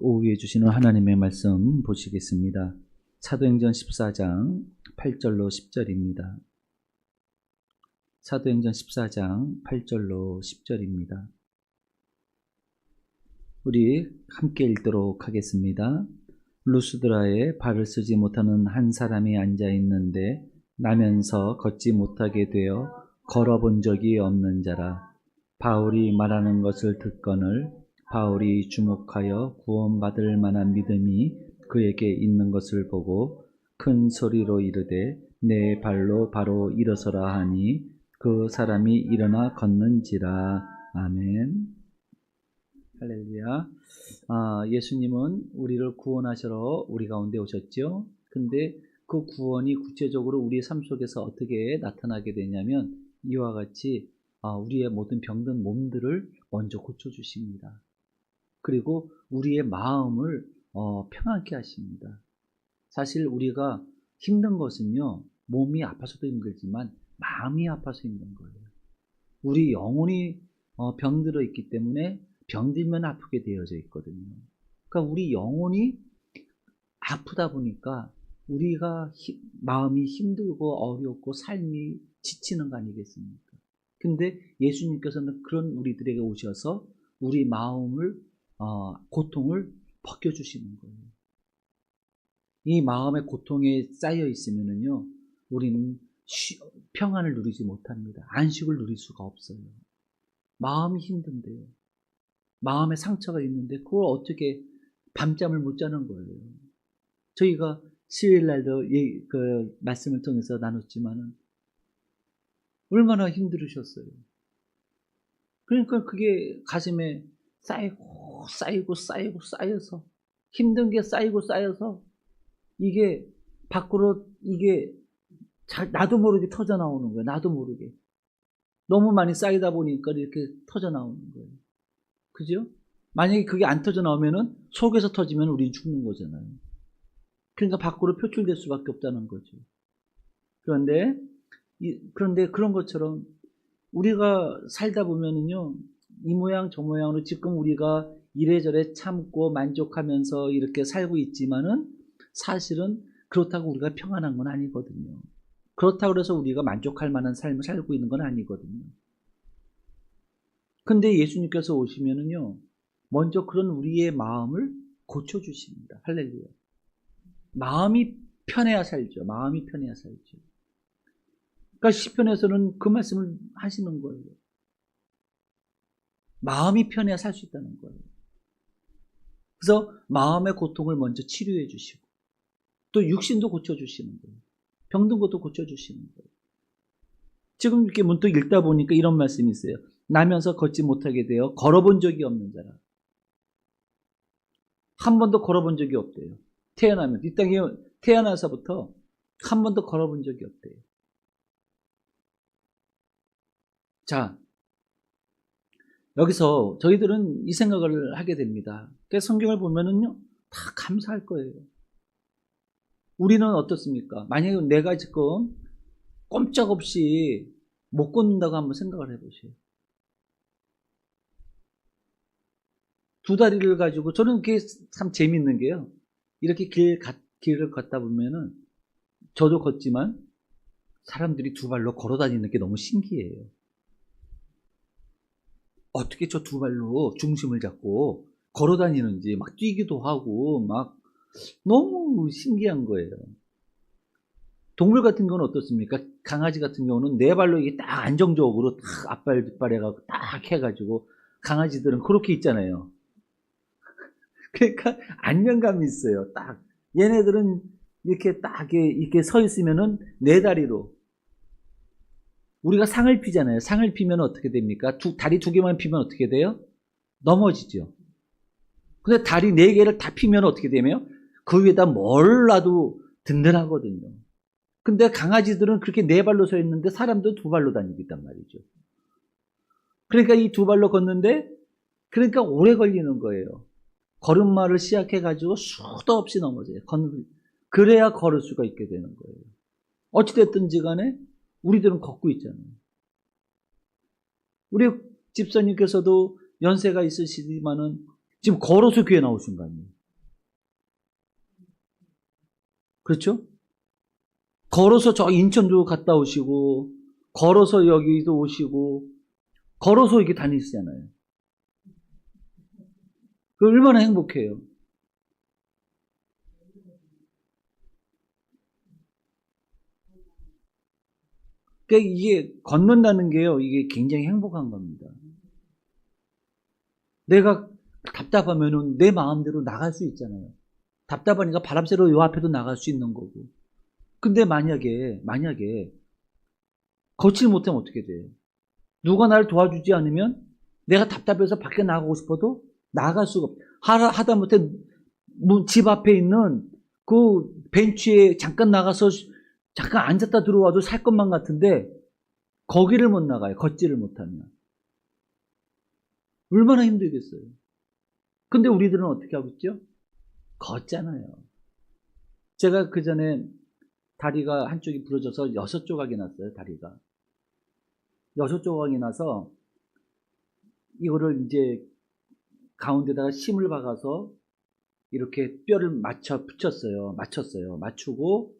오후에 주시는 하나님의 말씀 보시겠습니다. 사도행전 14장 8절로 10절입니다. 사도행전 14장 8절로 10절입니다. 우리 함께 읽도록 하겠습니다. 루스드라에 발을 쓰지 못하는 한 사람이 앉아 있는데 나면서 걷지 못하게 되어 걸어본 적이 없는 자라 바울이 말하는 것을 듣거늘 바울이 주목하여 구원받을 만한 믿음이 그에게 있는 것을 보고 큰 소리로 이르되 내 발로 바로 일어서라 하니 그 사람이 일어나 걷는지라 아멘. 할렐루야. 아, 예수님은 우리를 구원하시러 우리 가운데 오셨죠. 근데 그 구원이 구체적으로 우리의 삶 속에서 어떻게 나타나게 되냐면 이와 같이 아, 우리의 모든 병든 몸들을 먼저 고쳐주십니다. 그리고 우리의 마음을 어, 평안케 하십니다. 사실 우리가 힘든 것은요, 몸이 아파서도 힘들지만 마음이 아파서 힘든 거예요. 우리 영혼이 어, 병들어 있기 때문에 병들면 아프게 되어져 있거든요. 그러니까 우리 영혼이 아프다 보니까 우리가 히, 마음이 힘들고 어렵고 삶이 지치는 거 아니겠습니까? 근데 예수님께서는 그런 우리들에게 오셔서 우리 마음을 어, 고통을 벗겨주시는 거예요. 이 마음의 고통에 쌓여 있으면은요, 우리는 쉬, 평안을 누리지 못합니다. 안식을 누릴 수가 없어요. 마음이 힘든데요. 마음에 상처가 있는데 그걸 어떻게 밤잠을 못 자는 거예요. 저희가 수요일 날도 이, 그 말씀을 통해서 나눴지만은 얼마나 힘들으셨어요. 그러니까 그게 가슴에 쌓이고 쌓이고 쌓이고 쌓여서 힘든 게 쌓이고 쌓여서 이게 밖으로 이게 잘, 나도 모르게 터져 나오는 거예요. 나도 모르게. 너무 많이 쌓이다 보니까 이렇게 터져 나오는 거예요. 그죠? 만약에 그게 안 터져 나오면은 속에서 터지면 우리 죽는 거잖아요. 그러니까 밖으로 표출될 수밖에 없다는 거죠. 그런데 이, 그런데 그런 것처럼 우리가 살다 보면은요 이 모양 저 모양으로 지금 우리가 이래저래 참고 만족하면서 이렇게 살고 있지만은 사실은 그렇다고 우리가 평안한 건 아니거든요. 그렇다고 해서 우리가 만족할 만한 삶을 살고 있는 건 아니거든요. 근데 예수님께서 오시면은요, 먼저 그런 우리의 마음을 고쳐주십니다. 할렐루야. 마음이 편해야 살죠. 마음이 편해야 살죠. 그러니까 시편에서는 그 말씀을 하시는 거예요. 마음이 편해야 살 수 있다는 거예요. 그래서 마음의 고통을 먼저 치료해 주시고 또 육신도 고쳐 주시는 거예요. 병든 것도 고쳐 주시는 거예요. 지금 이렇게 문득 읽다 보니까 이런 말씀이 있어요. 나면서 걷지 못하게 되어 걸어본 적이 없는 자라. 한 번도 걸어본 적이 없대요. 태어나면 이 땅에 태어나서부터 한 번도 걸어본 적이 없대요. 자, 여기서 저희들은 이 생각을 하게 됩니다. 그래서 성경을 보면은요, 다 감사할 거예요. 우리는 어떻습니까? 만약에 내가 지금 꼼짝없이 못 걷는다고 한번 생각을 해보세요. 두 다리를 가지고, 저는 그게 참 재밌는 게요. 이렇게 길, 길을 걷다 보면은, 저도 걷지만, 사람들이 두 발로 걸어 다니는 게 너무 신기해요. 어떻게 저 두 발로 중심을 잡고 걸어 다니는지 막 뛰기도 하고 막 너무 신기한 거예요. 동물 같은 경우는 어떻습니까? 강아지 같은 경우는 네 발로 이게 딱 안정적으로 딱 앞발 뒷발 해가지고 딱 해가지고 강아지들은 그렇게 있잖아요. 그러니까 안정감이 있어요. 딱 얘네들은 이렇게 딱 이렇게 서 있으면은 네 다리로 우리가 상을 피잖아요. 상을 피면 어떻게 됩니까? 두, 다리 두 개만 피면 어떻게 돼요? 넘어지죠. 근데 다리 네 개를 다 피면 어떻게 되면 그 위에다 뭘 놔도 든든하거든요. 근데 강아지들은 그렇게 네 발로 서 있는데 사람도 두 발로 다니고 있단 말이죠. 그러니까 이 두 발로 걷는데 그러니까 오래 걸리는 거예요. 걸음마를 시작해가지고 수도 없이 넘어져요. 걷는, 그래야 걸을 수가 있게 되는 거예요. 어찌됐든지 간에 우리들은 걷고 있잖아요. 우리 집사님께서도 연세가 있으시지만은 지금 걸어서 교회 나오신 거 아니에요? 그렇죠? 걸어서 저 인천도 갔다 오시고, 걸어서 여기도 오시고, 걸어서 이렇게 다니시잖아요. 그 얼마나 행복해요. 그러니까 이게 걷는다는 게요, 이게 굉장히 행복한 겁니다. 내가 답답하면은 내 마음대로 나갈 수 있잖아요. 답답하니까 바람 쐬러 요 앞에도 나갈 수 있는 거고. 근데 만약에, 만약에, 걷질 못하면 어떻게 돼요? 누가 나를 도와주지 않으면 내가 답답해서 밖에 나가고 싶어도 나갈 수가 없. 하, 하다못해 문- 집 앞에 있는 그 벤치에 잠깐 나가서 잠깐 앉았다 들어와도 살 것만 같은데 거기를 못 나가요. 걷지를 못하면. 얼마나 힘들겠어요. 근데 우리들은 어떻게 하고 있죠? 걷잖아요. 제가 그 전에 다리가 한쪽이 부러져서 여섯 조각이 났어요, 다리가. 여섯 조각이 나서 이거를 이제 가운데다가 심을 박아서 이렇게 뼈를 맞춰 붙였어요. 맞췄어요. 맞추고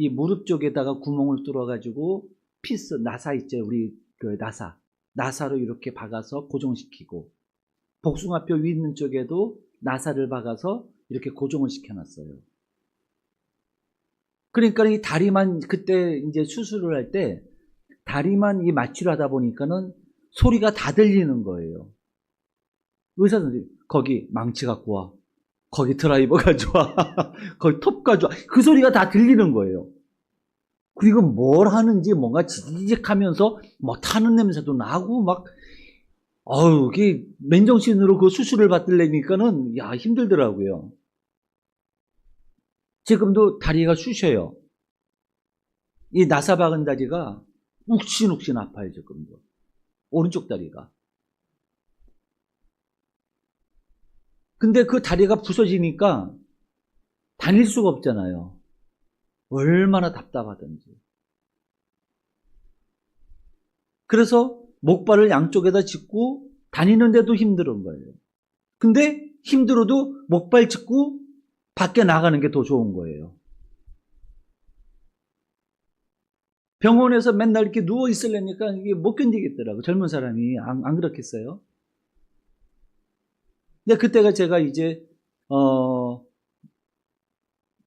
이 무릎 쪽에다가 구멍을 뚫어가지고 피스 나사 있죠. 우리 그 나사 나사로 이렇게 박아서 고정시키고 복숭아뼈 위 있는 쪽에도 나사를 박아서 이렇게 고정을 시켜놨어요. 그러니까 이 다리만 그때 이제 수술을 할 때 다리만 이 마취를 하다 보니까는 소리가 다 들리는 거예요. 의사 선생님 거기 망치 갖고 와. 거기 드라이버 가져와. 거기 톱 가져와. 그 소리가 다 들리는 거예요. 그리고 뭘 하는지 뭔가 지직 하면서 뭐 타는 냄새도 나고 막 어우, 이게 맨정신으로 그 수술을 받으려니까는 야 힘들더라고요. 지금도 다리가 쑤셔요. 이 나사 박은 다리가 욱신욱신 아파요 지금도. 오른쪽 다리가. 근데 그 다리가 부서지니까 다닐 수가 없잖아요. 얼마나 답답하던지. 그래서 목발을 양쪽에다 짚고 다니는데도 힘든 거예요. 근데 힘들어도 목발 짚고 밖에 나가는 게 더 좋은 거예요. 병원에서 맨날 이렇게 누워 있으려니까 이게 못 견디겠더라고. 젊은 사람이 안, 안 그렇겠어요? 근데 그때가 제가 이제 어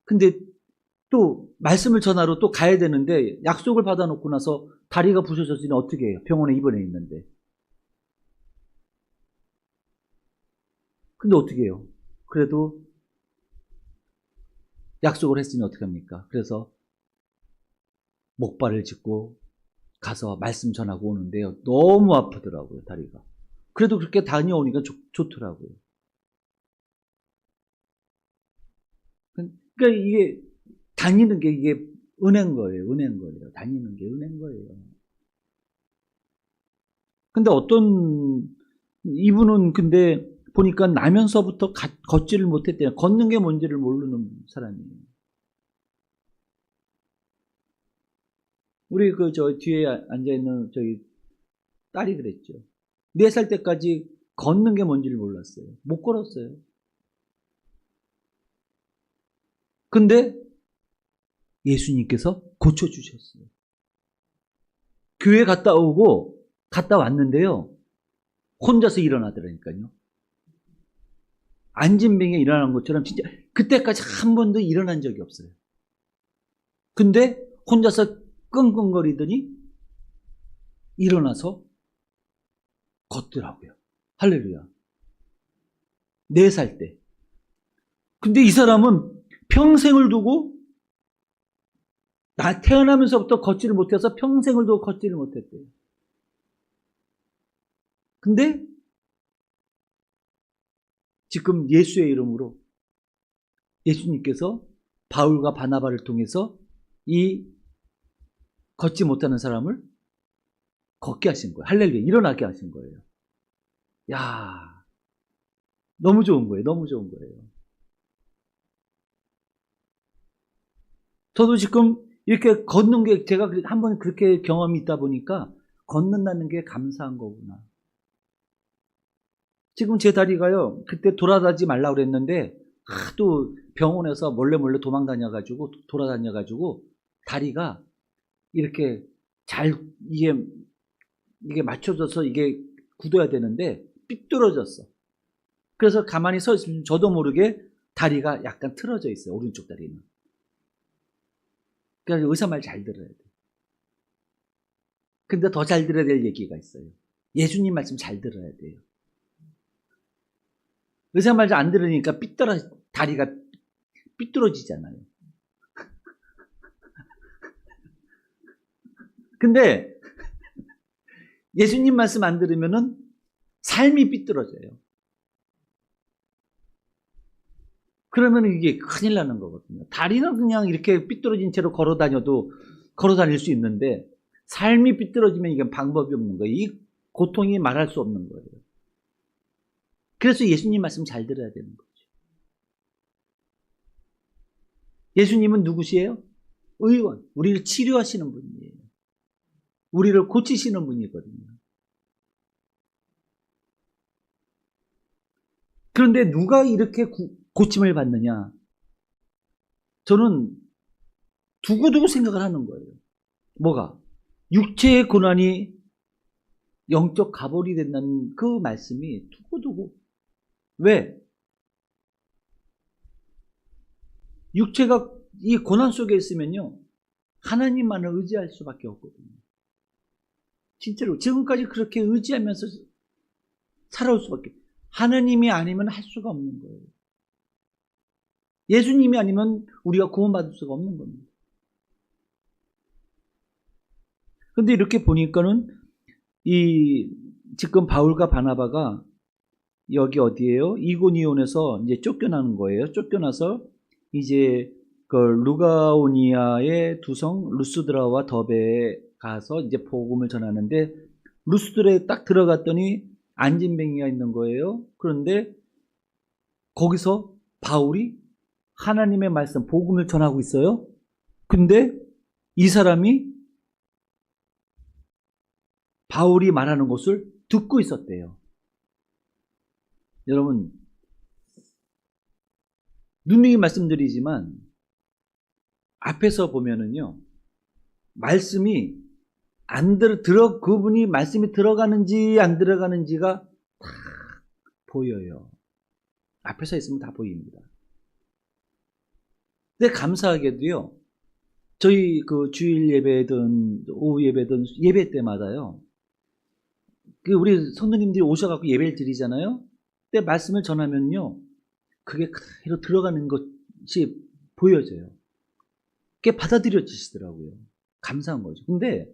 근데 또 말씀을 전하러 또 가야 되는데 약속을 받아놓고 나서 다리가 부서졌으니 어떻게 해요? 병원에 입원해 있는데. 근데 어떻게 해요? 그래도 약속을 했으니 어떡합니까? 그래서 목발을 짚고 가서 말씀 전하고 오는데요. 너무 아프더라고요, 다리가. 그래도 그렇게 다녀오니까 좋, 좋더라고요. 그러니까 이게 다니는 게 이게 은행 거예요. 은행 거예요. 다니는 게 은행 거예요. 근데 어떤 이분은 근데 보니까 나면서부터 가, 걷지를 못했대요. 걷는 게 뭔지를 모르는 사람이에요. 우리 그 저 뒤에 앉아 있는 저희 딸이 그랬죠. 네 살 때까지 걷는 게 뭔지를 몰랐어요. 못 걸었어요. 근데 예수님께서 고쳐주셨어요. 교회 갔다 오고 갔다 왔는데요. 혼자서 일어나더라니까요. 앉은 병에 일어난 것처럼 진짜 그때까지 한 번도 일어난 적이 없어요. 근데 혼자서 끙끙거리더니 일어나서 걷더라고요. 할렐루야. 네 살 때. 근데 이 사람은 평생을 두고 나 태어나면서부터 걷지를 못해서 평생을 두고 걷지를 못했대요. 근데 지금 예수의 이름으로 예수님께서 바울과 바나바를 통해서 이 걷지 못하는 사람을 걷게 하신 거예요. 할렐루야. 일어나게 하신 거예요. 야 너무 좋은 거예요. 너무 좋은 거예요. 저도 지금 이렇게 걷는 게 제가 한 번 그렇게 경험이 있다 보니까 걷는다는 게 감사한 거구나. 지금 제 다리가요. 그때 돌아다니지 말라 그랬는데 하도 병원에서 몰래 몰래 도망 다녀가지고 돌아다녀가지고 다리가 이렇게 잘 이게 이게 맞춰져서 이게 굳어야 되는데 삐뚤어졌어. 그래서 가만히 서 있으면 저도 모르게 다리가 약간 틀어져 있어요. 오른쪽 다리는. 그러니까 의사 말 잘 들어야 돼. 근데 더 잘 들어야 될 얘기가 있어요. 예수님 말씀 잘 들어야 돼요. 의사 말 잘 안 들으니까 삐뚤어 다리가 삐뚤어지잖아요. 근데 예수님 말씀 안 들으면은 삶이 삐뚤어져요. 그러면 이게 큰일 나는 거거든요. 다리는 그냥 이렇게 삐뚤어진 채로 걸어 다녀도 걸어 다닐 수 있는데 삶이 삐뚤어지면 이건 방법이 없는 거예요. 이 고통이 말할 수 없는 거예요. 그래서 예수님 말씀 잘 들어야 되는 거죠. 예수님은 누구시에요? 의원. 우리를 치료하시는 분이에요. 우리를 고치시는 분이거든요. 그런데 누가 이렇게 구- 고침을 받느냐? 저는 두고두고 생각을 하는 거예요. 뭐가? 육체의 고난이 영적 가볼이 된다는 그 말씀이 두고두고. 왜? 육체가 이 고난 속에 있으면요. 하나님만을 의지할 수밖에 없거든요. 진짜로 지금까지 그렇게 의지하면서 살아올 수밖에 하나님이 아니면 할 수가 없는 거예요. 예수님이 아니면 우리가 구원받을 수가 없는 겁니다. 근데 이렇게 보니까는 이 지금 바울과 바나바가 여기 어디에요? 이고니온에서 이제 쫓겨나는 거예요. 쫓겨나서 이제 그 루가오니아의 두성 루스드라와 더베에 가서 이제 복음을 전하는데 루스드라에 딱 들어갔더니 안진뱅이가 있는 거예요. 그런데 거기서 바울이 하나님의 말씀 복음을 전하고 있어요. 근데 이 사람이 바울이 말하는 것을 듣고 있었대요. 여러분 누누이 말씀드리지만 앞에서 보면은요 말씀이 안 들, 들어, 그분이 말씀이 들어가는지 안 들어가는지가 다 보여요. 앞에서 있으면 다 보입니다. 근데 감사하게도요, 저희 그 주일 예배든 오후 예배든 예배 때마다요, 그 우리 성도님들이 오셔갖고 예배를 드리잖아요? 그때 말씀을 전하면요, 그게 그대로 들어가는 것이 보여져요. 그게 받아들여지시더라고요. 감사한 거죠. 근데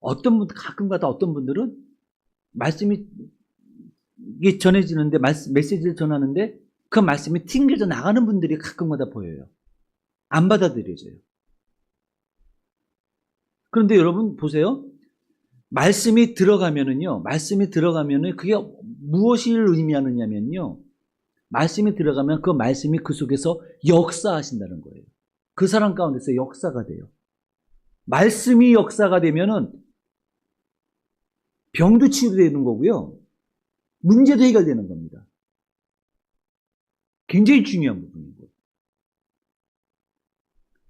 어떤 분, 가끔가다 어떤 분들은 말씀이 전해지는데, 말씀, 메시지를 전하는데 그 말씀이 튕겨져 나가는 분들이 가끔가다 보여요. 안 받아들여져요. 그런데 여러분 보세요. 말씀이 들어가면은요, 말씀이 들어가면은 그게 무엇을 의미하느냐면요, 말씀이 들어가면 그 말씀이 그 속에서 역사하신다는 거예요. 그 사람 가운데서 역사가 돼요. 말씀이 역사가 되면은 병도 치유되는 거고요. 문제도 해결되는 겁니다. 굉장히 중요한 부분인 거예요.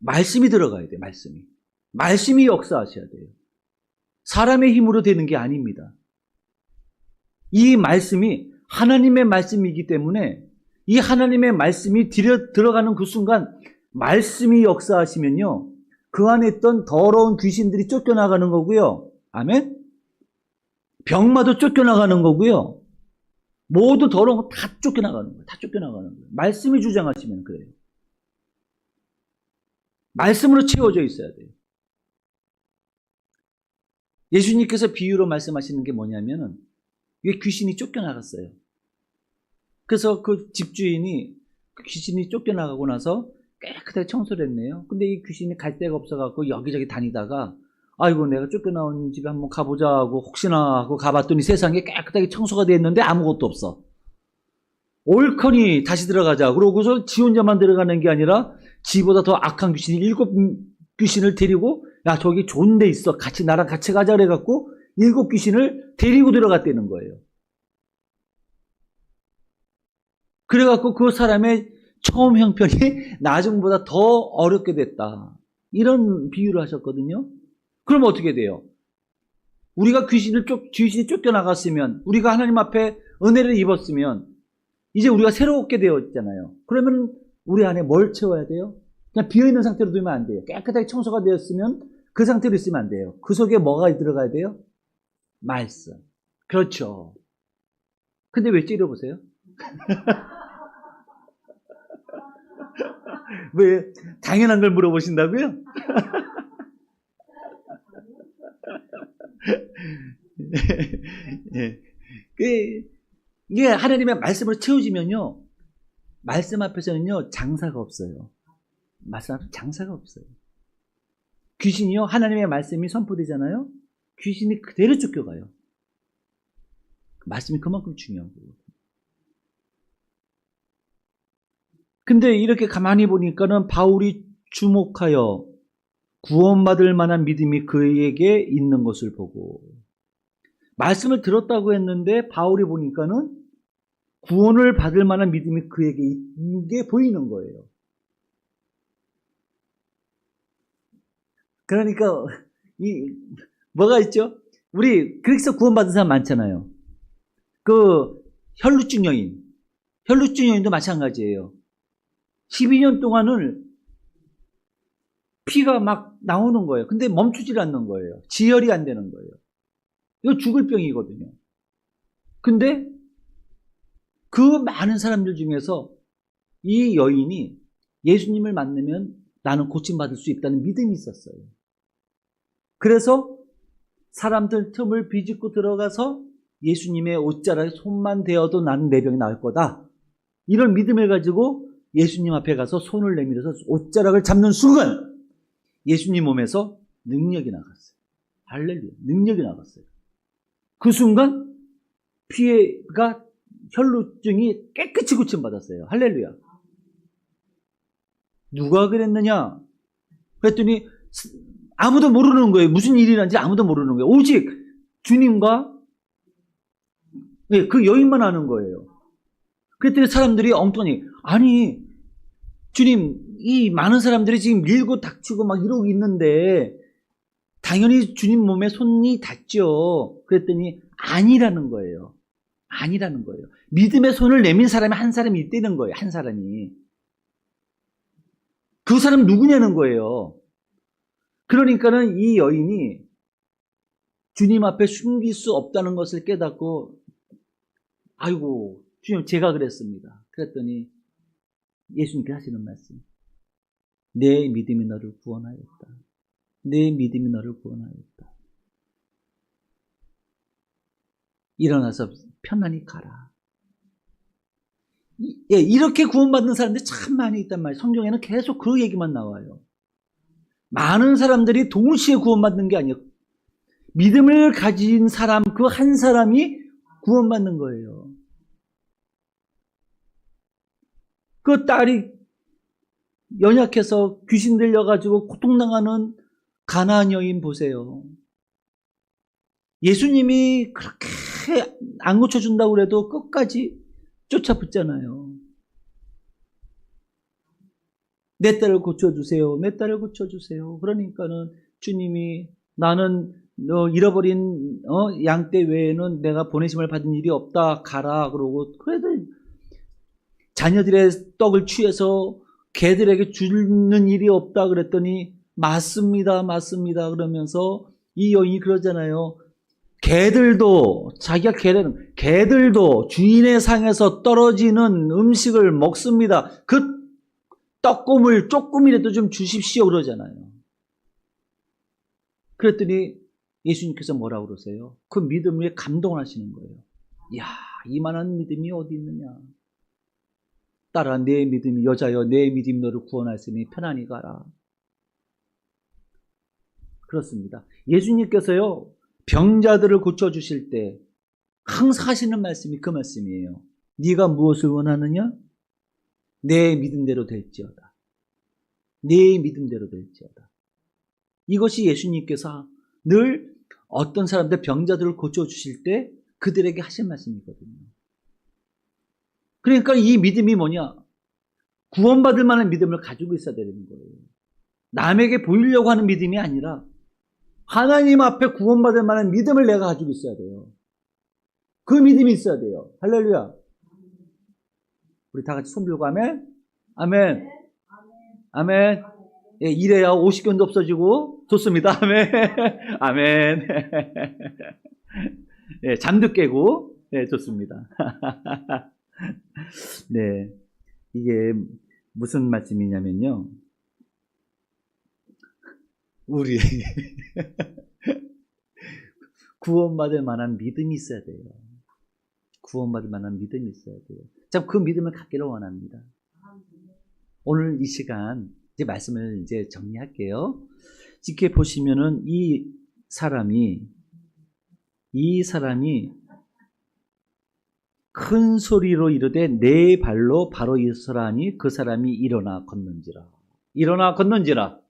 말씀이 들어가야 돼요, 말씀이. 말씀이 역사하셔야 돼요. 사람의 힘으로 되는 게 아닙니다. 이 말씀이 하나님의 말씀이기 때문에 이 하나님의 말씀이 들어가는 그 순간 말씀이 역사하시면요. 그 안에 있던 더러운 귀신들이 쫓겨나가는 거고요. 아멘? 병마도 쫓겨나가는 거고요. 모두 더러운 거 다 쫓겨나가는 거예요. 다 쫓겨나가는 거예요. 말씀이 주장하시면 그래요. 말씀으로 채워져 있어야 돼요. 예수님께서 비유로 말씀하시는 게 뭐냐면은 이게 귀신이 쫓겨나갔어요. 그래서 그 집주인이 그 귀신이 쫓겨나가고 나서 깨끗하게 청소를 했네요. 근데 이 귀신이 갈 데가 없어갖고 여기저기 다니다가 아이고 내가 쫓겨나온 집에 한번 가보자 하고 혹시나 하고 가봤더니 세상에 깨끗하게 청소가 돼 있는데 아무것도 없어. 옳거니 다시 들어가자. 그러고서 지 혼자만 들어가는 게 아니라 지보다 더 악한 귀신이 일곱 귀신을 데리고 야 저기 좋은 데 있어. 같이 나랑 같이 가자 그래갖고 일곱 귀신을 데리고 들어갔다는 거예요. 그래갖고 그 사람의 처음 형편이 나중보다 더 어렵게 됐다. 이런 비유를 하셨거든요. 그럼 어떻게 돼요? 우리가 귀신을 쫓, 귀신이 쫓겨나갔으면, 우리가 하나님 앞에 은혜를 입었으면, 이제 우리가 새롭게 되었잖아요. 그러면 우리 안에 뭘 채워야 돼요? 그냥 비어있는 상태로 두면 안 돼요. 깨끗하게 청소가 되었으면 그 상태로 있으면 안 돼요. 그 속에 뭐가 들어가야 돼요? 말씀. 그렇죠. 근데 왜 찌려보세요? 왜 당연한 걸 물어보신다고요? 예. 그, 이게 하나님의 말씀으로 채워지면요. 말씀 앞에서는요, 장사가 없어요. 말씀 앞에 장사가 없어요. 귀신이요, 하나님의 말씀이 선포되잖아요? 귀신이 그대로 쫓겨가요. 말씀이 그만큼 중요한 거예요. 근데 이렇게 가만히 보니까는 바울이 주목하여 구원받을 만한 믿음이 그에게 있는 것을 보고 말씀을 들었다고 했는데 바울이 보니까는 구원을 받을 만한 믿음이 그에게 있는 게 보이는 거예요. 그러니까 이 뭐가 있죠? 우리 그리스도 구원받은 사람 많잖아요. 그 혈루증 여인, 혈루증 여인도 마찬가지예요. 12년 동안을 피가 막 나오는 거예요. 근데 멈추질 않는 거예요. 지혈이 안 되는 거예요. 이거 죽을 병이거든요. 근데 그 많은 사람들 중에서 이 여인이 예수님을 만나면 나는 고침받을 수 있다는 믿음이 있었어요. 그래서 사람들 틈을 비집고 들어가서 예수님의 옷자락에 손만 대어도 나는 내 병이 나을 거다. 이런 믿음을 가지고 예수님 앞에 가서 손을 내밀어서 옷자락을 잡는 순간 예수님 몸에서 능력이 나갔어요. 할렐루야. 능력이 나갔어요. 그 순간 피해가 혈루증이 깨끗이 고침받았어요. 할렐루야. 누가 그랬느냐? 그랬더니 아무도 모르는 거예요. 무슨 일이 난지 아무도 모르는 거예요. 오직 주님과 네, 그 여인만 아는 거예요. 그랬더니 사람들이 엉뚱하니 아니 주님 이 많은 사람들이 지금 밀고 닥치고 막 이러고 있는데 당연히 주님 몸에 손이 닿죠. 그랬더니 아니라는 거예요. 아니라는 거예요. 믿음의 손을 내민 사람이 한 사람이 있다는 거예요. 한 사람이. 그 사람 누구냐는 거예요. 그러니까는 이 여인이 주님 앞에 숨길 수 없다는 것을 깨닫고 아이고 주님 제가 그랬습니다. 그랬더니 예수님께 하시는 말씀. 내 믿음이 너를 구원하였다. 내 믿음이 너를 구원하였다. 일어나서 편안히 가라. 이- 예, 이렇게 구원받는 사람들이 참 많이 있단 말이에요. 성경에는 계속 그 얘기만 나와요. 많은 사람들이 동시에 구원받는 게 아니에요. 믿음을 가진 사람, 그 한 사람이 구원받는 거예요. 그 딸이 연약해서 귀신 들려가지고 고통당하는 가나안 여인 보세요. 예수님이 그렇게 안 고쳐준다고 그래도 끝까지 쫓아붙잖아요. 내 딸을 고쳐주세요. 내 딸을 고쳐주세요. 그러니까는 주님이 나는 너 잃어버린 어, 양떼 외에는 내가 보내심을 받은 일이 없다. 가라. 그러고 그래도 자녀들의 떡을 취해서 개들에게 주는 일이 없다 그랬더니 맞습니다. 맞습니다. 그러면서 이 여인이 그러잖아요. 개들도 자기가 개는 개들도 주인의 상에서 떨어지는 음식을 먹습니다. 그 떡고물 조금이라도 좀 주십시오 그러잖아요. 그랬더니 예수님께서 뭐라고 그러세요? 그 믿음에 감동을 하시는 거예요. 이야, 이만한 믿음이 어디 있느냐? 딸아, 내 믿음이 여자여, 내 믿음이 너를 구원하였으니 편안히 가라. 그렇습니다. 예수님께서요, 병자들을 고쳐 주실 때 항상 하시는 말씀이 그 말씀이에요. 네가 무엇을 원하느냐? 내 믿음대로 될지어다. 내 믿음대로 될지어다. 이것이 예수님께서 늘 어떤 사람들 병자들을 고쳐 주실 때 그들에게 하신 말씀이거든요. 그러니까 이 믿음이 뭐냐? 구원받을 만한 믿음을 가지고 있어야 되는 거예요. 남에게 보이려고 하는 믿음이 아니라 하나님 앞에 구원받을 만한 믿음을 내가 가지고 있어야 돼요. 그 믿음이 있어야 돼요. 할렐루야. 우리 다 같이 손 들고 아멘. 아멘. 아멘. 예, 이래야 50견도 없어지고 좋습니다. 아멘. 아멘. 예, 잠도 깨고 예, 좋습니다. 네. 이게 무슨 말씀이냐면요. 우리 구원받을 만한 믿음이 있어야 돼요. 구원받을 만한 믿음이 있어야 돼요. 참 그 믿음을 갖기를 원합니다. 오늘 이 시간 이제 말씀을 이제 정리할게요. 이렇게 보시면은 이 사람이 이 사람이 큰 소리로 이르되 내 발로 바로 일어서라니 그 사람이 일어나 걷는지라 일어나 걷는지라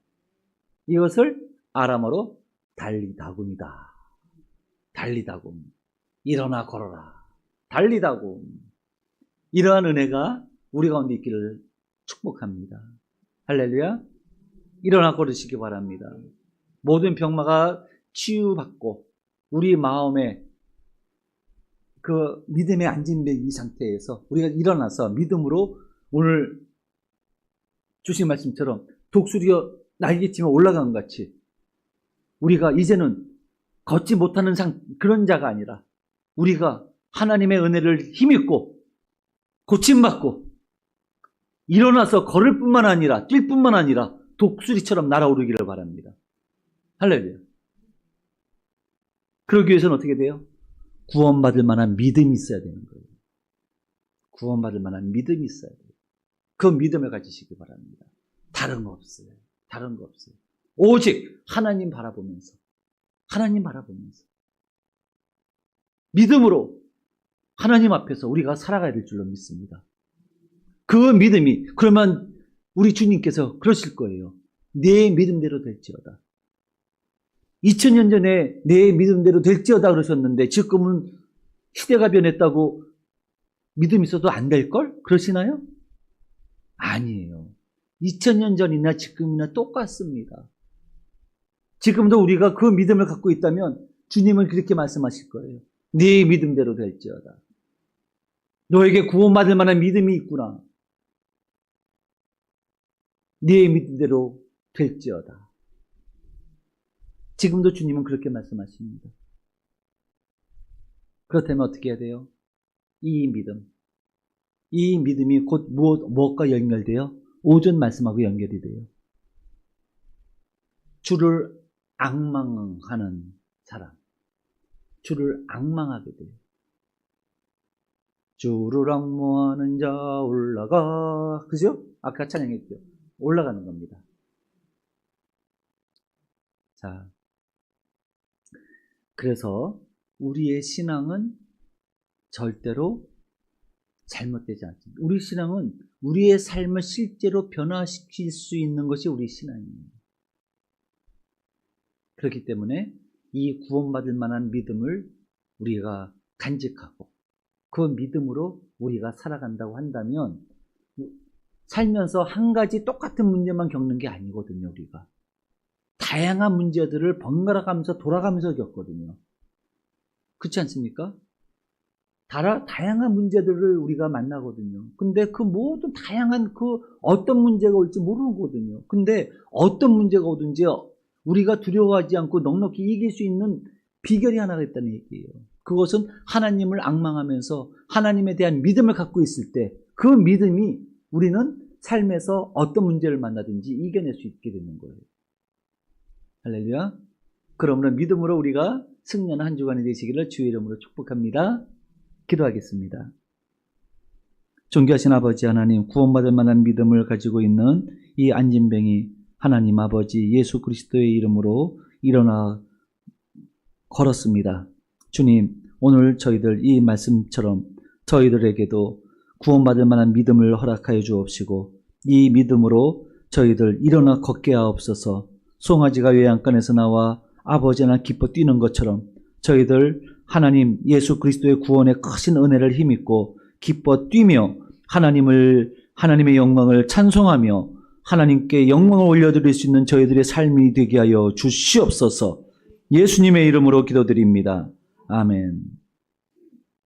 이것을 아람어로 달리다굼이다. 달리다굼. 일어나 걸어라. 달리다굼. 이러한 은혜가 우리 가운데 있기를 축복합니다. 할렐루야. 일어나 걸으시기 바랍니다. 모든 병마가 치유받고 우리 마음에 그 믿음에 앉은 이 상태에서 우리가 일어나서 믿음으로 오늘 주신 말씀처럼 독수리가 날개치며 올라간 것 같이 우리가 이제는 걷지 못하는 상, 그런 자가 아니라 우리가 하나님의 은혜를 힘입고 고침받고 일어나서 걸을 뿐만 아니라 뛸 뿐만 아니라 독수리처럼 날아오르기를 바랍니다. 할렐루야. 그러기 위해서는 어떻게 돼요? 구원받을 만한 믿음이 있어야 되는 거예요. 구원받을 만한 믿음이 있어야 돼요. 그 믿음을 가지시기 바랍니다. 다른 거 없어요. 다른 거 없어요. 오직 하나님 바라보면서 하나님 바라보면서 믿음으로 하나님 앞에서 우리가 살아가야 될 줄로 믿습니다. 그 믿음이 그러면 우리 주님께서 그러실 거예요. 내 믿음대로 될지어다. 2000년 전에 내 믿음대로 될지어다 그러셨는데 지금은 시대가 변했다고 믿음 있어도 안 될걸? 그러시나요? 아니에요. 2000년 전이나 지금이나 똑같습니다. 지금도 우리가 그 믿음을 갖고 있다면 주님은 그렇게 말씀하실 거예요. 네 믿음대로 될지어다. 너에게 구원받을 만한 믿음이 있구나. 네 믿음대로 될지어다. 지금도 주님은 그렇게 말씀하십니다. 그렇다면 어떻게 해야 돼요? 이 믿음. 이 믿음이 곧 무엇, 무엇과 연결돼요? 오전 말씀하고 연결이 돼요. 주를 악망하는 사람. 주를 악망하게 돼요. 주를 악망하는 자 올라가. 그죠? 아까 찬양했죠? 올라가는 겁니다. 자. 그래서 우리의 신앙은 절대로 잘못되지 않습니다. 우리 신앙은 우리의 삶을 실제로 변화시킬 수 있는 것이 우리 신앙입니다. 그렇기 때문에 이 구원받을 만한 믿음을 우리가 간직하고 그 믿음으로 우리가 살아간다고 한다면 살면서 한 가지 똑같은 문제만 겪는 게 아니거든요, 우리가. 다양한 문제들을 번갈아 가면서 돌아가면서 겪거든요. 그렇지 않습니까? 다양한 문제들을 우리가 만나거든요. 근데 그 모든 다양한 그 어떤 문제가 올지 모르거든요. 근데 어떤 문제가 오든지 우리가 두려워하지 않고 넉넉히 이길 수 있는 비결이 하나가 있다는 얘기예요. 그것은 하나님을 악망하면서 하나님에 대한 믿음을 갖고 있을 때 그 믿음이 우리는 삶에서 어떤 문제를 만나든지 이겨낼 수 있게 되는 거예요. 할렐루야. 그러므로 믿음으로 우리가 승리하는 한 주간이 되시기를 주의 이름으로 축복합니다. 기도하겠습니다. 존귀하신 아버지 하나님, 구원받을 만한 믿음을 가지고 있는 이 안진뱅이 하나님 아버지 예수 그리스도의 이름으로 일어나 걸었습니다. 주님, 오늘 저희들 이 말씀처럼 저희들에게도 구원받을 만한 믿음을 허락하여 주옵시고 이 믿음으로 저희들 일어나 걷게 하옵소서 송아지가 외양간에서 나와 아버지나 기뻐 뛰는 것처럼 저희들 하나님 예수 그리스도의 구원의 크신 은혜를 힘입고 기뻐 뛰며 하나님을 하나님의 영광을 찬송하며 하나님께 영광을 올려드릴 수 있는 저희들의 삶이 되게 하여 주시옵소서. 예수님의 이름으로 기도드립니다. 아멘.